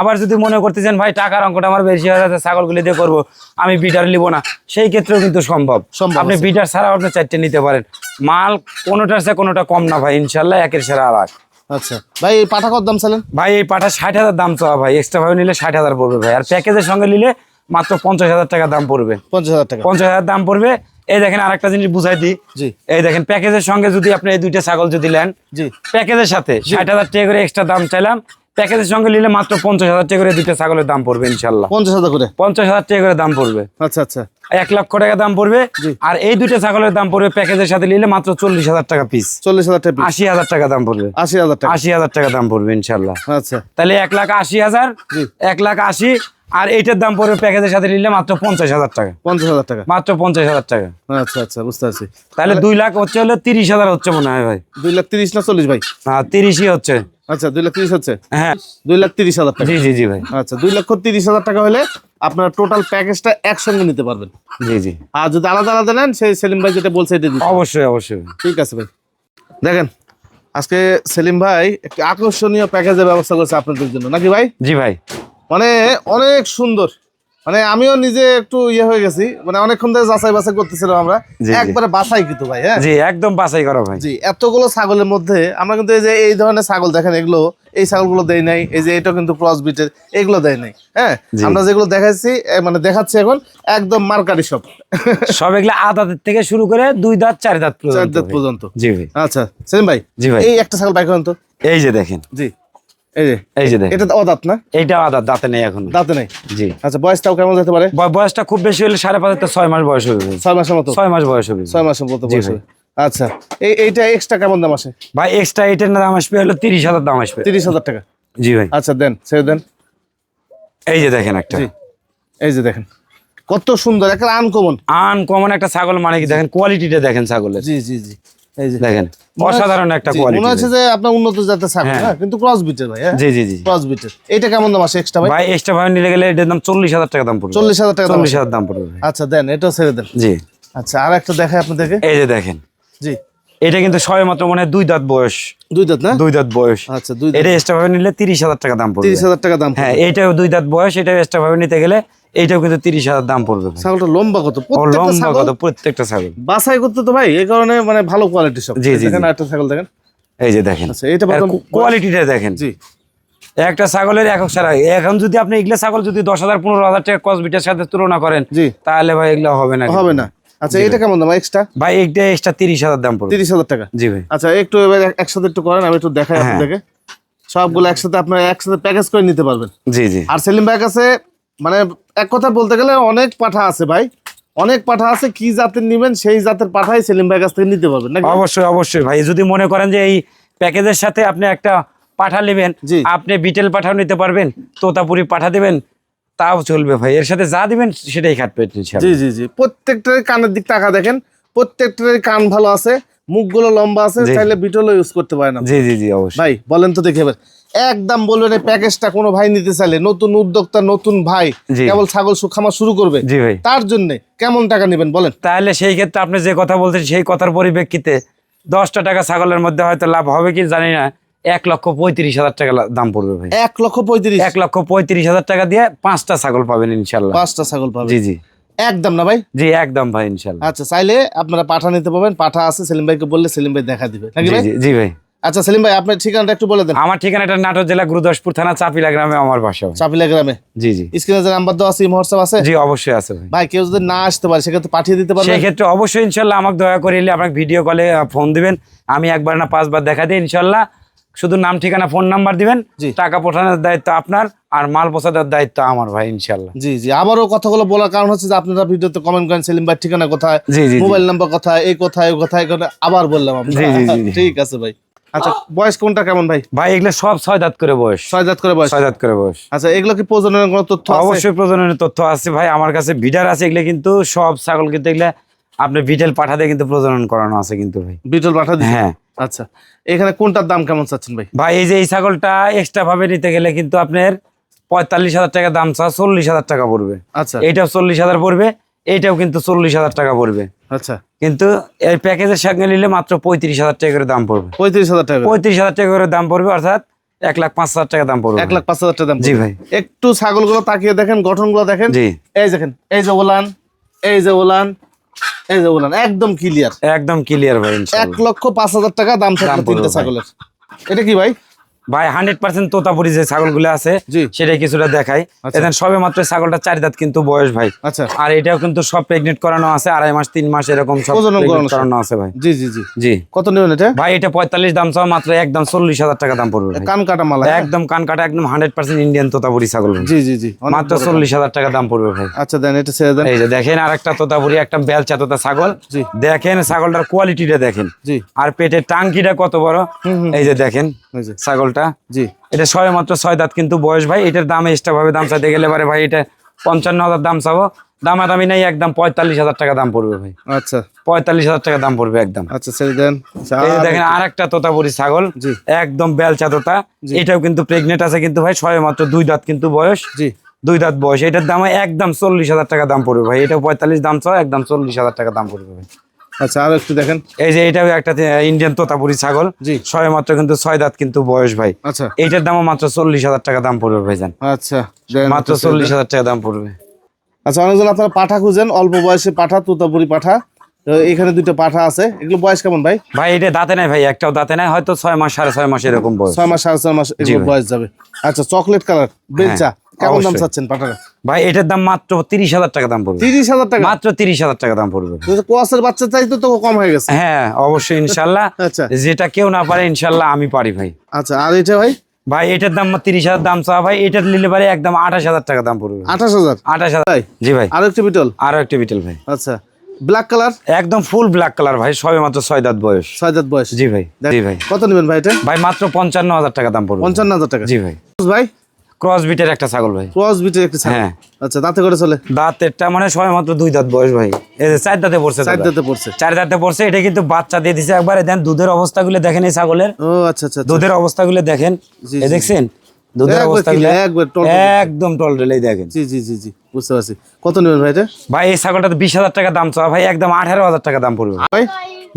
আবার যদি মনে করতেছেন ভাই টাকার অঙ্কটা আমার বেশি হয়ে যাচ্ছে ছাগলগুলি দিয়ে করব আমি বিটার নিব না। সেই ক্ষেত্রেও কিন্তু সম্ভব। সম্ভব আপনি। বিটার ছাড়াও আপনি চারটে নিতে পারেন। মাল কোনোটার সে কোনোটা কম না ভাই ইনশাল্লাহ একের সেরা আর। আচ্ছা। ভাই এই পাঠা কত দাম চালেন? ভাই এই পাঠা ষাট হাজার দাম চাওয়া ভাই। এক্সট্রা ভাবে নিলে ষাট হাজার পড়বে ভাই। আর প্যাকেজের সঙ্গে নিলে মাত্র পঞ্চাশ হাজার টাকা দাম পড়বে। পঞ্চাশ হাজার টাকা। পঞ্চাশ হাজার দাম পড়বে। এই দেখেন আরেকটা জিনিস বুঝাই দিই। এই দেখেন প্যাকেজের সঙ্গে যদি আপনি এই দুইটা ছাগল যদি নেন প্যাকেজের সাথে ষাট হাজার টাকা করে এক্সট্রা দাম চাইলাম। প্যাকেজের সঙ্গে নিলে মাত্র পঞ্চাশ হাজার টাকা করে দুইটা ছাগলের দাম পড়বে ইনশাল্লাহ। পঞ্চাশ হাজার করে? পঞ্চাশ হাজার টাকা করে দাম পড়বে। আচ্ছা আচ্ছা। এক লক্ষ টাকা দাম পড়বে। আর এই দুইটা ছাগলের দাম পড়বে প্যাকেজের সাথে নিলে মাত্র চল্লিশ হাজার টাকা পিস চল্লিশ হাজার টাকা আশি হাজার টাকা দাম পড়বে। আশি হাজার টাকা। আশি হাজার টাকা দাম পড়বে ইনশাল্লাহ। আচ্ছা। তাহলে এক লাখ আশি হাজার এক লাখ আশি আর এইটার দাম পড়বে প্যাকেজের সাথে নিলে মাত্র পঞ্চাশ হাজার টাকা। পঞ্চাশ হাজার টাকা। মাত্র পঞ্চাশ হাজার টাকা। আচ্ছা আচ্ছা বুঝতে পারছি। তাহলে দুই লাখ হচ্ছে হলে তিরিশ হাজার হচ্ছে মনে হয় ভাই। দুই লাখ তিরিশ না চল্লিশ ভাই? হ্যাঁ তিরিশই হচ্ছে। আচ্ছা দুই লাখ তিরিশ হচ্ছে? হ্যাঁ। দুই লাখ তিরিশ হাজার টাকা। জি জি জি ভাই। আচ্ছা দুই লক্ষ তিরিশ হাজার টাকা হলে আপনার টোটাল প্যাকেজটা একসঙ্গে নিতে পারবেন। জি জি। আর যদি আলাদা আলাদা নেন সেই সেলিম ভাই যেটা বলছে এটা অবশ্যই অবশ্যই। ঠিক আছে ভাই। দেখেন আজকে সেলিম ভাই একটি আকর্ষণীয় প্যাকেজের ব্যবস্থা করছে আপনাদের জন্য। নাকি ভাই? জি ভাই। মানে অনেক সুন্দর। মানে আমিও নিজে একটু ইয়ে হয়ে গেছি। মানে অনেকক্ষণ ধরে যাচাই বাছাই করতেছিলাম আমরা। একবারে বাছাই কিন্তু ভাই হ্যাঁ? জি একদম বাছাই করা ভাই। জি এতগুলো ছাগলের মধ্যে আমরা কিন্তু এই যে এই ধরনের ছাগল দেখেন এগুলো এই ছাগলগুলো দেয় নাই এই যে এটা কিন্তু ক্রস বিটের এগুলো দেয় নাই হ্যাঁ? আমরা যেগুলো দেখাচ্ছি মানে দেখাচ্ছি এখন একদম মার্কারি সব। সব এগুলো আদাতের থেকে শুরু করে দুই দাঁত চার দাঁত চার পর্যন্ত দাঁত পর্যন্ত। জি ভাই। আচ্ছা সেলিম ভাই জি ভাই। এই একটা ছাগল বাই করেন তো। এই যে দেখেন। জি। এই যে এই যে এটা তো না? এইটা আদাত দাঁতে নেই এখন। দাঁতে নেই? জি। আচ্ছা বয়সটাও কেমন যেতে পারে? বয়সটা খুব বেশি হলে সাড়ে পাঁচ থেকে ছয় মাস বয়স হবে। ছয় মাসের মতো? ছয় মাস বয়স হবে। ছয় মাসের মতো বয়স হবে। আচ্ছা এই এইটা এক্সট্রা কেমন দাম আসে? ভাই এক্সট্রা দাম আসবে হলো তিরিশ হাজার দাম আসবে। তিরিশ হাজার টাকা? জি ভাই। আচ্ছা দেন ছেড়ে দেন। এই যে দেখেন একটা। এই যে দেখেন। কত সুন্দর একটা আনকমন আনকমন একটা ছাগল মানে কি? দেখেন কোয়ালিটিটা দেখেন ছাগলের। জি জি জি। দেখেন অসাধারণ একটা কোয়ালিটি মনে হচ্ছে যে আপনার উন্নত জাতের ছাগল হ্যাঁ। হ্যাঁ কিন্তু ক্রস বিটের ভাই হ্যাঁ? জি জি জি ক্রস বিটের এটা কেমন দাম আসে এক্সট্রা ভাই? ভাই এক্সট্রা ভাবে নিলে গেলে এটার দাম চল্লিশ হাজার টাকা দাম পড়বে। চল্লিশ হাজার টাকা দাম চল্লিশ আসে। হাজার দাম পড়বে আচ্ছা দেন এটাও ছেড়ে দেন। জি। আচ্ছা আর একটা দেখাই আপনাদেরকে। এই যে দেখেন। জি। এটা কিন্তু সবে মাত্র মানে দুই দাঁত বয়স। দুই দাঁত না? দুই দাঁত বয়স। আচ্ছা দুই এটা এক্সট্রা ভাবে নিলে তিরিশ হাজার টাকা দাম পড়বে। তিরিশ হাজার টাকা দাম হ্যাঁ এইটাও দুই দাঁত বয়স এটাও এক্সট্রা ভাবে নিতে গেলে এইটাও কিন্তু তিরিশ হাজার দাম পড়বে। ছাগলটা লম্বা কত? লম্বা কত? প্রত্যেকটা ছাগল। বাছাই করতে তো ভাই এই কারণে মানে ভালো কোয়ালিটি সব। জি, জি। একটা ছাগল দেখেন। এই যে দেখেন। আচ্ছা এটা কোয়ালিটিটা দেখেন। জি। একটা ছাগলের একক সারা এখন যদি আপনি এগুলো ছাগল যদি দশ হাজার পনেরো হাজার টাকা কসবিটের সাথে তুলনা করেন জি। তাহলে ভাই এগুলো হবে না হবে না। আচ্ছা এটা কেমন দাম? এক্সট্রা ভাই এইটা এক্সট্রা তিরিশ হাজার দাম পড়বে। তিরিশ হাজার টাকা? জি ভাই। আচ্ছা একটু এবার একসাথে একটু করেন আমি একটু দেখাই হ্যাঁ। আপনাদেরকে। সবগুলো একসাথে আপনার একসাথে প্যাকেজ করে নিতে পারবেন। জি জি। আর সেলিম ভাই কাছে মানে এক কথা বলতে গেলে অনেক পাঠা আছে ভাই অনেক পাঠা আছে কি জাতের নিবেন সেই জাতের পাঠাই সেলিম ভাই কাছ থেকে নিতে পারবেন অবশ্যই অবশ্যই ভাই যদি মনে করেন যে এই প্যাকেজের সাথে আপনি একটা পাঠা নেবেন। আপনি বিটেল পাঠাও নিতে পারবেন তোতাপুরি পাঠা দেবেন তাও চলবে ভাই এর সাথে যা দিবেন সেটাই খাটবে। জি জি জি প্রত্যেকটার কানের দিক টাকা দেখেন প্রত্যেকটার কান ভালো আছে মুখগুলো লম্বা আছে। চাইলে বিটলও ইউজ করতে পারেন আপনি। জি জি জি অবশ্যই ভাই বলেন তো দেখে এবার একদম বলবেন এই প্যাকেজটা কোনো ভাই নিতে চাইলে নতুন উদ্যোক্তা নতুন ভাই কেবল ছাগল সুখামা শুরু করবে। জি ভাই। তার জন্য কেমন টাকা নেবেন বলেন? তাহলে সেই ক্ষেত্রে আপনি যে কথা বলছেন সেই কথার পরিপ্রেক্ষিতে দশটা টাকা ছাগলের মধ্যে হয়তো লাভ হবে কি জানি না এক লক্ষ পঁয়ত্রিশ হাজার টাকা দাম পড়বে ভাই। এক লক্ষ পঁয়ত্রিশ? এক লক্ষ পঁয়ত্রিশ হাজার টাকা দিয়ে পাঁচটা ছাগল পাবেন ইনশাল্লাহ। পাঁচটা ছাগল পাবে জি জি। একদম না ভাই? জি একদম ভাই ইনশাল্লাহ। আচ্ছা চাইলে আপনারা পাঠা নিতে পারবেন। পাঠা আছে সেলিম ভাইকে বললে সেলিম ভাই দেখা দিবে। জি ভাই। আচ্ছা সেলিম ভাই আপনার ঠিকানাটা একটু বলে দেন। আমার ঠিকানাটা নাটোর জেলা গুরুদাসপুর থানা চাপিলা গ্রামে আমার বাসা চাপিলা গ্রামে? জি জি। স্ক্রিনে যে নাম্বার দেওয়া আছে হোয়াটসঅ্যাপ আছে? জি অবশ্যই আছে ভাই। ভাই কেউ যদি না আসতে পারে সেক্ষেত্রে পাঠিয়ে দিতে পারবেন? সেই ক্ষেত্রে অবশ্যই ইনশাল্লাহ আমাকে দয়া করে এলে আপনাকে ভিডিও কলে ফোন দিবেন। আমি একবার না পাঁচবার দেখা দিই ইনশাল্লাহ শুধু নাম ঠিকানা ফোন নাম্বার দিবেন। টাকা পাঠানোর দায়িত্ব আপনার আর মাল পৌঁছানোর দায়িত্ব আমার ভাই ইনশাল্লাহ। জি জি। আবারও কথাগুলো বলার কারণ হচ্ছে যে আপনারা ভিডিওতে কমেন্ট করেন সেলিম ভাই ঠিকানা কোথায়। মোবাইল নাম্বার কোথায়? এই কোথায়? কোথায়? আবার বললাম জি। ঠিক আছে ভাই। আচ্ছা বয়স কোনটা কেমন ভাই? ভাই এগুলো সব ছয় দাঁত করে বয়স। ছয় দাঁত করে বয়স। ছয় দাঁত করে বয়স। আচ্ছা এগুলো কি প্রজননের কোনো তথ্য অবশ্যই প্রজননের তথ্য আছে ভাই আমার কাছে ভিডার আছে এগুলো কিন্তু সব ছাগল কিন্তু এগুলো আপনার ভিটেল পাঠাতে কিন্তু প্রজনন করানো আছে কিন্তু ভাই। বিটল পাঠা হ্যাঁ। আচ্ছা এখানে কোনটার দাম কেমন চাচ্ছেন ভাই? ভাই এই যে এই ছাগলটা এক্সট্রা ভাবে নিতে গেলে কিন্তু আপনার পঁয়তাল্লিশ হাজার টাকা দাম চা চল্লিশ হাজার টাকা পড়বে। আচ্ছা। এইটাও চল্লিশ হাজার পড়বে। এইটাও কিন্তু চল্লিশ হাজার টাকা পড়বে। আচ্ছা। কিন্তু এই প্যাকেজের সঙ্গে নিলে মাত্র পঁয়ত্রিশ হাজার টাকা করে দাম পড়বে। পঁয়ত্রিশ হাজার টাকা পঁয়ত্রিশ হাজার টাকা করে দাম পড়বে অর্থাৎ এক লাখ পাঁচ হাজার টাকা দাম পড়বে। এক লাখ পাঁচ হাজার টাকা দাম জি ভাই। একটু ছাগলগুলো তাকিয়ে দেখেন গঠনগুলো দেখেন। জি। এই দেখেন এই যে ওলান এই যে ওলান এই যে ওলান একদম ক্লিয়ার একদম ক্লিয়ার ভাই এক লক্ষ পাঁচ হাজার টাকা দাম থাকবে তিনটে। ছাগলের। এটা কি ভাই? ভাই হান্ড্রেড পার্সেন্ট তোতাপুরি যে ছাগলগুলো আছে জি। সেটাই কিছুটা দেখাই। আচ্ছা। এখানে সবে মাত্র ছাগলটা চার দাঁত কিন্তু বয়স ভাই। আচ্ছা। আর এটাও কিন্তু সব প্রেগনেন্ট করানো আছে আড়াই মাস তিন মাস এরকম সব করানো আছে। ভাই। জি জি জি। জি। কত নেবেন এটা? ভাই এটা পঁয়তাল্লিশ দাম চাও মাত্র একদম চল্লিশ হাজার টাকা দাম পড়বে কান কাটা মালা হ্যাঁ? একদম কান কাটা একদম হান্ড্রেড পার্সেন্ট ইন্ডিয়ান তোতাপুরি ছাগল জি জি জি। মাত্র চল্লিশ হাজার টাকা দাম পড়বে ভাই। আচ্ছা দেন এটা ছেড়ে দেন। এই যে দেখেন আর একটা তোতাপুরি একটা বেলচা তোতা ছাগল। দেখেন ছাগলটার কোয়ালিটিটা দেখেন। জি। আর পেটের টাঙ্কিটা কত বড়। এই যে দেখেন ছাগলটা? জি। এটা ছয় মাত্র ছয় দাঁত কিন্তু বয়স ভাই এটার দাম এক্সট্রা ভাবে দাম চাইতে গেলে পারে ভাই এটা পঞ্চান্ন হাজার দাম চাবো। দামাদামি নাই একদম পঁয়তাল্লিশ হাজার টাকা দাম পড়বে ভাই। আচ্ছা। পঁয়তাল্লিশ হাজার টাকা দাম পড়বে একদম। আচ্ছা ছেড়ে দেন। দেখেন আর একটা তোতাপুরি ছাগল জি। একদম বেলচা তোতা। এটাও কিন্তু প্রেগনেন্ট আছে কিন্তু ভাই ছয় মাত্র দুই দাঁত কিন্তু বয়স। জি। দুই দাঁত বয়স এটার দাম একদম চল্লিশ হাজার টাকা দাম পড়বে ভাই। এটা পঁয়তাল্লিশ দাম চাও একদম চল্লিশ হাজার টাকা দাম পড়বে ভাই। আচ্ছা আর একটু দেখেন। এই যে এটাও একটা ইন্ডিয়ান তোতাপুরি ছাগল। জি। ছয় মাত্র কিন্তু ছয় দাঁত কিন্তু বয়স ভাই। আচ্ছা। এইটার দামও মাত্র চল্লিশ হাজার টাকা দাম পড়বে ভাইজান। আচ্ছা মাত্র চল্লিশ হাজার টাকা দাম পড়বে। আচ্ছা অনেকজন আপনারা পাঠা খুঁজেন অল্প বয়সে পাঠা তোতাপুরি পাঠা। এখানে দুটো পাঠা আছে। এগুলো বয়স কেমন ভাই? ভাই এটা দাঁতে নাই ভাই একটাও দাঁতে নাই হয়তো ছয় মাস সাড়ে ছয় মাস এরকম বয়স। ছয় মাস সাড়ে ছয় মাস এগুলো। বয়স যাবে। আচ্ছা চকলেট কালার বেলচা কেমন দাম চাচ্ছেন পাঠাটা? ভাই এটার দাম মাত্র তিরিশ হাজার টাকা দাম পড়বে। তিরিশ হাজার টাকা? মাত্র তিরিশ হাজার টাকা দাম পড়বে। বাচ্চা চাই তো কম হয়ে গেছে। হ্যাঁ অবশ্যই ইনশাল্লাহ। আচ্ছা। যেটা কেউ না পারে ইনশাল্লাহ আমি পারি ভাই। আচ্ছা আর এটা ভাই? ভাই এটার দাম তিরিশ হাজার দাম চাওয়া ভাই এটার নিলে পারে একদম আঠাশ হাজার টাকা দাম পড়বে। আঠাশ হাজার? আঠাশ হাজার। ভাই জি ভাই। আর একটু বিটল? আরও একটা বিটেল ভাই। আচ্ছা। ব্ল্যাক কালার একদম ফুল ব্ল্যাক কালার ভাই সবে মাত্র ছয় দাঁত বয়স। ছয় দাঁত বয়স। জি ভাই জি ভাই। কত নেবেন ভাই এটা? ভাই মাত্র পঞ্চান্ন হাজার টাকা দাম পড়বে। পঞ্চান্ন হাজার টাকা। জি ভাই। ভাই? ক্রস বিটের একটা ছাগল ভাই। ক্রস বিটের একটি ছাগল। হ্যাঁ। আচ্ছা দাঁতে করে চলে। দাঁতেরটা মানে সবে মাত্র দুই দাঁত বয়স ভাই। এই যে চার দাঁতে পড়ছে চার। দাঁতে পড়ছে। চার দাঁতে পড়ছে এটা কিন্তু বাচ্চা দিয়ে দিছে। একবারে দেন দুধের অবস্থাগুলো দেখেন এই ছাগলের। ও আচ্ছা আচ্ছা আচ্ছা। দুধের অবস্থাগুলো দেখেন। এই দেখছেন? দুধের টল। একদম টলটলেই দেখেন। জি জি জি জি বুঝতে পারছি। কত নেবেন ভাই এটা? ভাই এই ছাগলটা বিশ হাজার টাকা দাম চাওয়া ভাই একদম আঠারো হাজার টাকা দাম পড়বে। ভাই?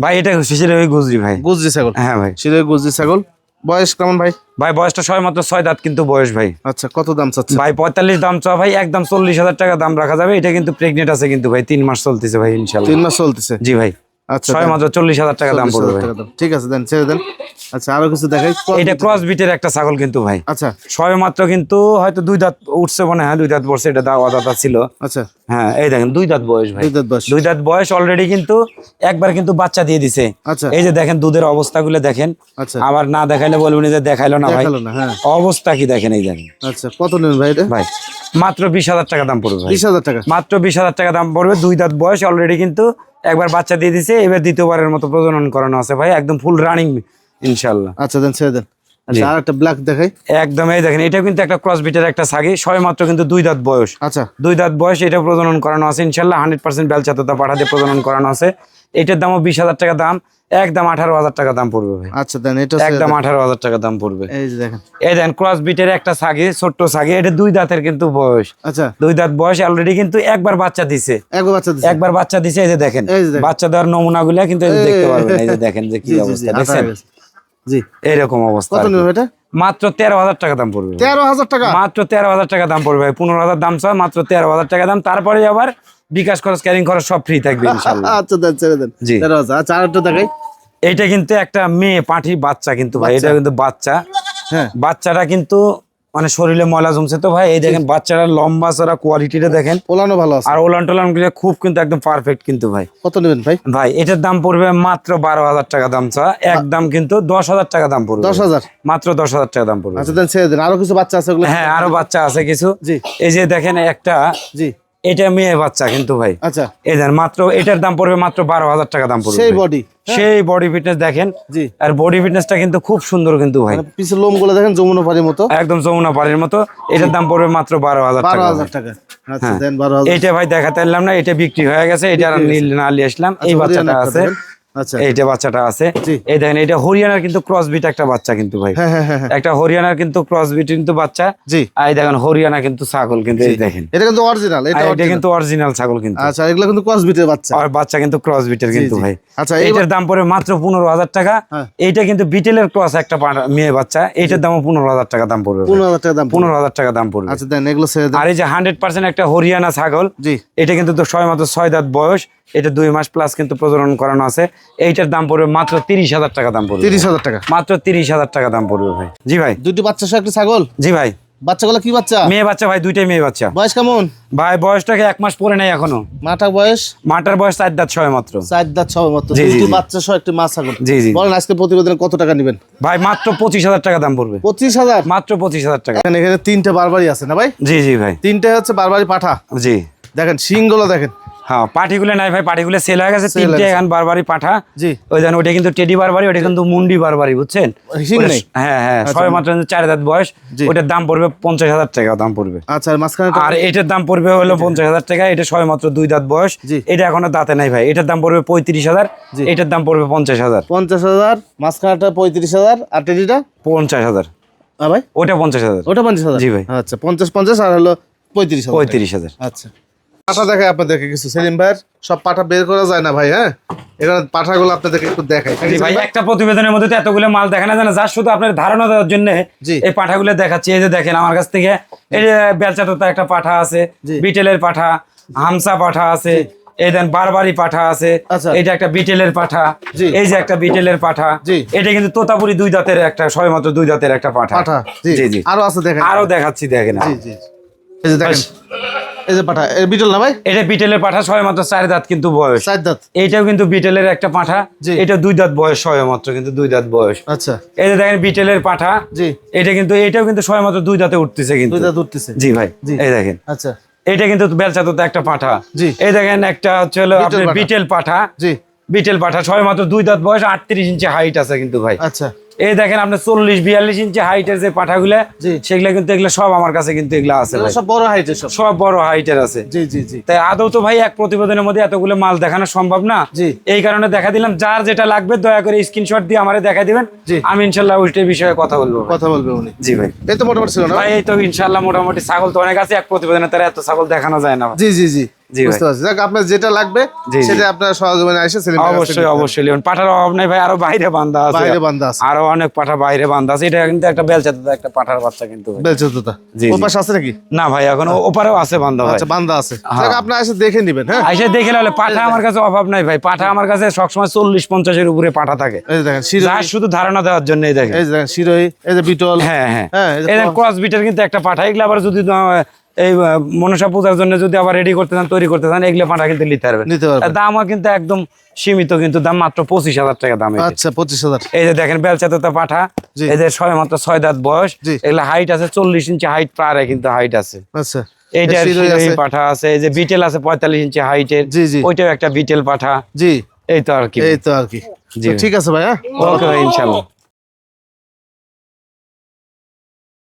ভাই এটা শিশির ওই গুজরি ভাই। গুজরি ছাগল? হ্যাঁ ভাই। শিরে গুজরি ছাগল। বয়স কেমন ভাই? ভাই বয়সটা ছয় মাত্র ছয় দাঁত কিন্তু বয়স ভাই। আচ্ছা কত দাম চাচ্ছে ভাই পঁয়তাল্লিশ দাম চাওয়া ভাই একদম চল্লিশ হাজার টাকা দাম রাখা যাবে। এটা কিন্তু প্রেগনেন্ট আছে কিন্তু ভাই তিন মাস চলতেছে ভাই ইনশাল্লাহ তিন মাস চলতেছে? জি ভাই। আচ্ছা ছয় মাত্র চল্লিশ হাজার টাকা দাম পড়বে। ঠিক আছে দেন ছেড়ে দেন। আচ্ছা আরও কিছু দেখাই। এটা ক্রস বিটের একটা ছাগল কিন্তু ভাই। আচ্ছা। সবে মাত্র কিন্তু হয়তো দুই দাঁত উঠছে মনে হয় দুই দাঁত পড়ছে এটা দাওয়া দাঁত ছিল। আচ্ছা। হ্যাঁ এই দেখেন দুই দাঁত বয়স ভাই। দুই দাঁত বয়স। দুই দাঁত বয়স অলরেডি কিন্তু একবার কিন্তু বাচ্চা দিয়ে দিছে। আচ্ছা। এই যে দেখেন দুধের অবস্থাগুলো দেখেন। আচ্ছা। আবার না দেখাইলে বলবেন যে দেখাইলো না ভাই। হ্যাঁ। অবস্থা কি দেখেন এই দেখেন। আচ্ছা কত নেবেন ভাই এটা? ভাই মাত্র বিশ হাজার টাকা দাম পড়বে বিশ হাজার টাকা। মাত্র বিশ হাজার টাকা দাম পড়বে দুই দাঁত বয়স অলরেডি কিন্তু একবার বাচ্চা দিয়ে দিছে এবার দ্বিতীয়বারের মতো প্রজনন করানো আছে ভাই একদম ফুল রানিং ইনশাল্লাহ আচ্ছা দেন ছেড়ে দেন। আচ্ছা আর একটা ব্ল্যাক দেখাই। একদম এই দেখেন এটা কিন্তু একটা ক্রস বিটের একটা সাগি সবে মাত্র কিন্তু দুই দাঁত বয়স। আচ্ছা। দুই দাঁত বয়স এটা প্রজনন করানো আছে ইনশাল্লাহ হান্ড্রেড পার্সেন্ট বেলচাততা পাঠাতে প্রজনন করানো আছে। এটার দামও বিশ হাজার টাকা দাম একদম আঠারো হাজার টাকা দাম পড়বে ভাই। আচ্ছা দেন এটা একদম আঠারো হাজার টাকা দাম পড়বে। এই যে দেখেন। এই দেখেন ক্রস বিটের একটা সাগি ছোট্ট সাগি এটা দুই দাঁতের কিন্তু বয়স। আচ্ছা। দুই দাঁত বয়স অলরেডি কিন্তু একবার বাচ্চা দিছে। একবার বাচ্চা দিছে। একবার বাচ্চা দিছে এই যে দেখেন। বাচ্চা দেওয়ার নমুনা গুলা কিন্তু এই যে দেখতে পারবেন এই যে দেখেন যে কি অবস্থা আঠা দেখছেন? জি। এইরকম অবস্থা কত নেবে এটা? মাত্র তেরো হাজার টাকা দাম পড়বে তেরো হাজার টাকা? মাত্র তেরো হাজার টাকা দাম পড়বে পনেরো হাজার দাম চাও মাত্র তেরো হাজার টাকা দাম। তারপরে আবার বিকাশ খরচ ক্যারিং খরচ সব ফ্রি থাকবে আচ্ছা দেন ছেড়ে দেন। জি। আচ্ছা আর একটা দেখাই। এইটা কিন্তু একটা মেয়ে পাঠি বাচ্চা কিন্তু ভাই এটা কিন্তু বাচ্চা। হ্যাঁ। বাচ্চাটা কিন্তু মানে শরীরে ময়লা জমছে তো ভাই এই দেখেন বাচ্চারা লম্বা চড়া কোয়ালিটিটা দেখেন। পোলানো ভালো আছে। আর ওলান টোলান খুব কিন্তু একদম পারফেক্ট কিন্তু ভাই। কত নেবেন ভাই? ভাই এটার দাম পড়বে মাত্র বারো হাজার টাকা দাম চা। একদম কিন্তু দশ হাজার টাকা দাম পড়বে। দশ হাজার? মাত্র দশ হাজার টাকা দাম পড়বে। আচ্ছা দেন ছেড়ে দেন। আরও কিছু বাচ্চা আছে ওগুলো? হ্যাঁ আরও বাচ্চা আছে কিছু। জি। এই যে দেখেন একটা জি। এটা মেয়ে বাচ্চা কিন্তু ভাই। আচ্ছা। এই মাত্র এটার দাম পড়বে মাত্র বারো হাজার টাকা দাম পড়বে। সেই বডি সেই বডি ফিটনেস দেখেন। আর বডি ফিটনেসটা কিন্তু খুব সুন্দর কিন্তু ভাই। মানে পিছের লোমগুলো দেখেন যমুনা পাড়ির মতো। একদম যমুনা পাড়ির মতো। এটার দাম পড়বে মাত্র বারো হাজার টাকা এটা আচ্ছা হ্যাঁ। হাজার। এইটা ভাই দেখাতে পারলাম না এটা বিক্রি হয়ে গেছে এটা আর নিয়ে আসলাম। এই আচ্ছা, বাচ্চাটা আছে। আচ্ছা এইটা বাচ্চাটা আছে। এই দেখেন এটা হরিয়ানার কিন্তু ক্রস বিট একটা বাচ্চা কিন্তু ভাই। হ্যাঁ হ্যাঁ হ্যাঁ। একটা হরিয়ানার কিন্তু ক্রস বিট কিন্তু বাচ্চা। জি। এই দেখেন হরিয়ানা কিন্তু ছাগল কিন্তু এই দেখেন। এটা কিন্তু অরিজিনাল এটা এটা কিন্তু অরিজিনাল ছাগল কিন্তু। আচ্ছা এগুলো কিন্তু ক্রস বিটের বাচ্চা। আর বাচ্চা কিন্তু ক্রস বিটের কিন্তু ভাই। আচ্ছা এই এইটার দাম পড়ে মাত্র পনেরো হাজার টাকা। এইটা কিন্তু বিটেলের ক্রস একটা মেয়ে বাচ্চা। এইটার দামও পনেরো হাজার টাকা দাম পড়বে। পনেরো হাজার টাকা দাম পড়বে। পনেরো হাজার টাকা দাম পড়বে। আচ্ছা দেন এগুলো আর এই যে হান্ড্রেড পার্সেন্ট একটা হরিয়ানা ছাগল জি। এটা কিন্তু তো ছয় মাত্র ছয় দাঁত বয়স। এটা দুই মাস প্লাস কিন্তু প্রজনন করানো আছে। এইটার দাম পড়বে মাত্র তিরিশ হাজার টাকা দাম পড়বে তিরিশ হাজার টাকা? মাত্র তিরিশ হাজার টাকা দাম পড়বে ভাই। জি ভাই। দুটি বাচ্চা সহ একটা ছাগল? জি ভাই। বাচ্চাগুলো কি বাচ্চা? মেয়ে বাচ্চা ভাই দুইটাই মেয়ে বাচ্চা। বয়স কেমন? ভাই বয়সটাকে এক মাস পরে নাই এখনও। মাটা বয়স? মাটার বয়স চার দাঁত ছয় মাত্র। চার দাঁত ছয় মতো জি, জি, দুটি বাচ্চা সহ একটি মা ছাগল। জি জি। বলেন আজকে প্রতিবেদনে কত টাকা নেবেন? ভাই মাত্র পঁচিশ হাজার টাকা দাম পড়বে। পঁচিশ হাজার? মাত্র পঁচিশ হাজার টাকা। এখানে তিনটে বারবারই আছে না ভাই? জি জি ভাই। তিনটে হচ্ছে বারবারই পাঠা। জি। দেখেন শিংগুলো দেখেন। হ্যাঁ পাটিগুলো নাই ভাই পাটিগুলো সেল হয়ে গেছে তিনটে এখন বারবারই পাঠা। জি। ওই জান ওটা কিন্তু টেডি বারবারই ওটা কিন্তু মুন্ডি বারবারই বুঝছেন? হ্যাঁ হ্যাঁ সবাই মাত্র চার দাঁত বয়স। ওটার দাম পড়বে পঞ্চাশ হাজার টাকা দাম পড়বে। আচ্ছা মাঝখানে আর এটার দাম পড়বে হলো পঞ্চাশ হাজার টাকা এটা সবাই মাত্র দুই দাঁত বয়স এটা এখনও দাঁতে নাই ভাই এটার দাম পড়বে পঁয়ত্রিশ হাজার। এটার দাম পড়বে পঞ্চাশ হাজার। পঞ্চাশ হাজার মাঝখানেটা পঁয়ত্রিশ হাজার আর টেডিটা? পঞ্চাশ হাজার। ভাই? ওটা পঞ্চাশ হাজার। ওটা পঞ্চাশ হাজার? জি ভাই। আচ্ছা পঞ্চাশ পঞ্চাশ আর হলো পঁয়ত্রিশ পঁয়ত্রিশ হাজার। আচ্ছা। পাঠা দেখায় আপনাদেরকে কিছু। সেলিম ভাইয়ের সব পাঠা বের করা যায় না ভাই হ্যাঁ? এখানে পাঠাগুলো আপনাদেরকে একটু দেখাই। ভাই একটা প্রতিবেদনের মধ্যে তো এতগুলো মাল দেখানো যায় না যার শুধু আপনার ধারণা দেওয়ার জন্য এই পাঠাগুলো দেখাচ্ছি। এই যে দেখেন আমার কাছ থেকে এই যে বেলচাটোতে একটা পাঠা আছে বিটেলের পাঠা হামসা পাঠা আছে এই দেন বারবারি পাঠা আছে আচ্ছা। এটা একটা বিটেলের পাঠা। এই যে একটা বিটেলের পাঠা এটা কিন্তু তোতাপুরি দুই দাঁতের একটা সবেমাত্র দুই দাঁতের একটা পাঠা। জি জি। আরও আছে দেখেন। আরও দেখাচ্ছি দেখেন। জি জি। এই যে দেখেন। এই যে পাঠা এই না ভাই? এটা বিটেলের পাঠা সবেমাত্র চার দাঁত কিন্তু বয়স। চার দাঁত। এইটাও কিন্তু বিটেলের একটা পাঠা। এটা দুই দাঁত বয়স সবেমাত্র কিন্তু দুই দাঁত বয়স। আচ্ছা। এই যে দেখেন বিটেলের পাঠা। জি। এটা কিন্তু এটাও কিন্তু দুই দাঁতে উঠতেছে কিন্তু। দুই দাঁত উঠতেছে। জি ভাই এই দেখেন। আচ্ছা। এটা কিন্তু বেলচাতে একটা পাঠা। জি। এই দেখেন একটা হচ্ছে হলো বিটেল আপনার পাঠা। বিটেল পাঠা। জি। বিটেল পাঠা ছয় মাত্র দুই দাঁত বয়স আটত্রিশ ইঞ্চি হাইট আছে কিন্তু ভাই। আচ্ছা। এই দেখেন আপনার চল্লিশ বিয়াল্লিশ ইঞ্চি হাইটের যে পাঠাগুলো জি। সেগুলো কিন্তু এগুলো সব আমার কাছে কিন্তু এগুলো আছে সব বড় হাইটের সব। সব বড় হাইটের আছে। জি জি জি। তাই আদৌ তো ভাই এক প্রতিবেদনের মধ্যে এতগুলো মাল দেখানো সম্ভব না? জি। এই কারণে দেখা দিলাম যার যেটা লাগবে দয়া করে স্ক্রিনশট দিয়ে আমারে দেখা দিবেন। আমি ইনশাল্লাহ ওইটার বিষয়ে কথা বলব কথা বলবে উনি। জি ভাই। এই তো মোটামুটি ছিল না? ভাই এই তো ইনশাল্লাহ মোটামুটি ছাগল তো অনেক আছে এক প্রতিবেদনে তারা এত ছাগল দেখানো যায় না জি জি জি। বুঝতে পারছি। যাক আপনার যেটা লাগবে জি, জি। সেটা আপনার সহজমানে এসে সেলিম ভাইয়ের কাছ থেকে অবশ্যই অবশ্যই লিখুন পাঠার অভাব নাই ভাই আরও বাইরে বান্ধা আছে। বাইরে বান্ধা আছে। আরও অনেক পাঠা বাইরে বান্ধা আছে। এটা কিন্তু একটা বেলচাতে একটা পাঠার বাচ্চা কিন্তু ভাই। জি, ওর আছে নাকি? না ভাই এখন ওপারেও আছে বান্ধা ভাই। আচ্ছা বান্ধা আছে। যাক আপনি এসে দেখে নেবেন হ্যাঁ? দেখে পাঠা আমার কাছে অভাব নাই ভাই। পাঠা আমার কাছে সবসময় চল্লিশ পঞ্চাশের উপরে পাঠা থাকে। এই দেখেন শিরোহী। শুধু ধারণা দেওয়ার জন্য দেখেন। এই যে দেখেন শিরোহী এই যে বিটল। হ্যাঁ হ্যাঁ। হ্যাঁ, এই যে ক্রস বিটের কিন্তু একটা পাঠা এগুলো আবার যদি এই মনসা পূজার জন্য যদি আবার রেডি করতে চান তৈরি করতে চান এগুলো পাঠা কিন্তু নিতে পারবেন। দামও কিন্তু একদম সীমিত কিন্তু দাম মাত্র পঁচিশ হাজার টাকা দাম আচ্ছা পঁচিশ হাজার। এই যে দেখেন বেলচাতে পাঠা জি। এই যে ছয় মাত্র ছয় দাঁত বয়স। এগুলো হাইট আছে চল্লিশ ইঞ্চি হাইট পারে কিন্তু হাইট আছে। আচ্ছা এইটা। পাঠা আছে এই যে বিটেল আছে পঁয়তাল্লিশ ইঞ্চি হাইটের। ওইটাও একটা বিটেল পাঠা। জি। এই তো আর কি। এই তো আর কি। ঠিক আছে ভাই ওকে ইনশাল্লাহ।